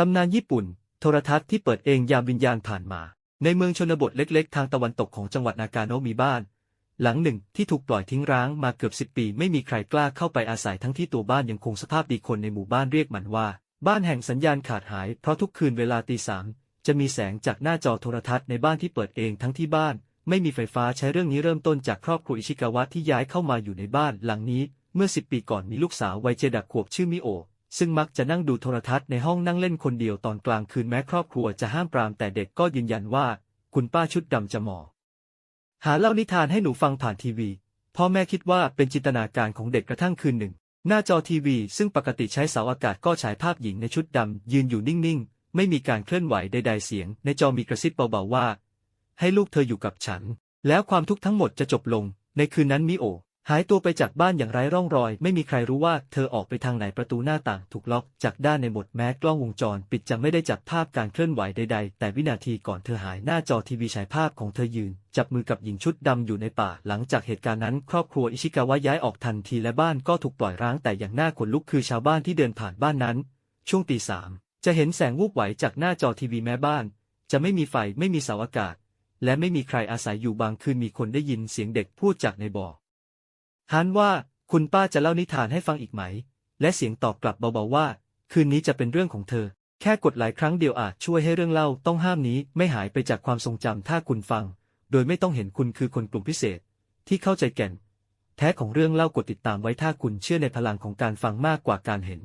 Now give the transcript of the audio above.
ตำนานญี่ปุ่น โทรทัศน์ที่เปิดเองยามวิญญาณผ่านมา ในเมืองชนบทเล็กๆ ทางตะวันตกของจังหวัดนากาโนะมีบ้าน หลังหนึ่งที่ถูกปล่อยทิ้งร้างมาเกือบสิบปี ไม่มีใครกล้าเข้าไปอาศัยทั้งที่ตัวบ้านยังคงสภาพดีคนในหมู่บ้านเรียกมันว่า บ้านแห่งสัญญาณขาดหาย เพราะทุกคืนเวลาตีสามจะมีแสงจากหน้าจอโทรทัศน์ในบ้านที่เปิดเองทั้งที่บ้าน ไม่มีไฟฟ้าใช้เรื่องนี้เริ่มต้นจากครอบครัวอิชิกาวะที่ย้ายเข้ามาอยู่ในบ้านหลังนี้ เมื่อสิบปีก่อนมีลูกสาววัยเจดักขวบชื่อมิโอ ซึ่งมักจะนั่งดูโทรทัศน์ในห้องนั่งเล่นคนเดียวตอนกลางคืนแม้ครอบครัวจะห้ามปรามแต่เด็กก็ยืนยันว่า คุณป้าชุดดำจะหมอ หาเล่านิทานให้หนูฟังผ่านทีวี พ่อแม่คิดว่าเป็นจินตนาการของเด็กกระทั่งคืนหนึ่ง หน้าจอทีวีซึ่งปกติใช้เสาอากาศก็ฉายภาพหญิงในชุดดำยืนอยู่นิ่งๆ ไม่มีการเคลื่อนไหวใดๆเสียง ในจอมีกระซิบเบาๆว่า ให้ลูกเธออยู่กับฉัน แล้วความทุกข์ทั้งหมดจะจบลง ในคืนนั้นมิโอ หายตัวไปจากบ้านอย่างไร้ร่องรอย ไม่มีใครรู้ว่าเธอออกไปทางไหนประตูหน้าต่างถูกล็อกจากด้านในหมดแม้กล้องวงจร ปิดจะไม่ได้จับภาพการเคลื่อนไหวใดๆ แต่วินาทีก่อนเธอหายหน้าจอทีวีฉายภาพของเธอยืน จับมือกับหญิงชุดดำอยู่ในป่า หลังจากเหตุการณ์นั้น ครอบครัวอิชิกาวะย้ายออกทันทีและบ้านก็ถูกปล่อยร้างแต่อย่างน่าขนลุกคือชาวบ้านที่เดินผ่านบ้านนั้น ช่วงตีสามจะเห็นแสงวูบไหวจากหน้าจอทีวีแม้บ้าน จะไม่มีไฟไม่มีเสาอากาศ และไม่มีใครอาศัยอยู่บางคืนมีคนได้ยินเสียงเด็กพูดจากในบ่อ ฮันว่าคุณป้าจะเล่านิทานให้ฟังอีกไหม และเสียงตอบกลับเบาๆว่า คืนนี้จะเป็นเรื่องของเธอ แค่กดหลายครั้งเดียวอาจช่วยให้เรื่องเล่าต้องห้ามนี้ไม่หายไปจากความทรงจำถ้าคุณฟัง โดยไม่ต้องเห็นคุณคือคนกลุ่มพิเศษ ที่เข้าใจแก่น แท้ของเรื่องเล่ากดติดตามไว้ถ้าคุณเชื่อในพลังของการฟังมากกว่าการเห็น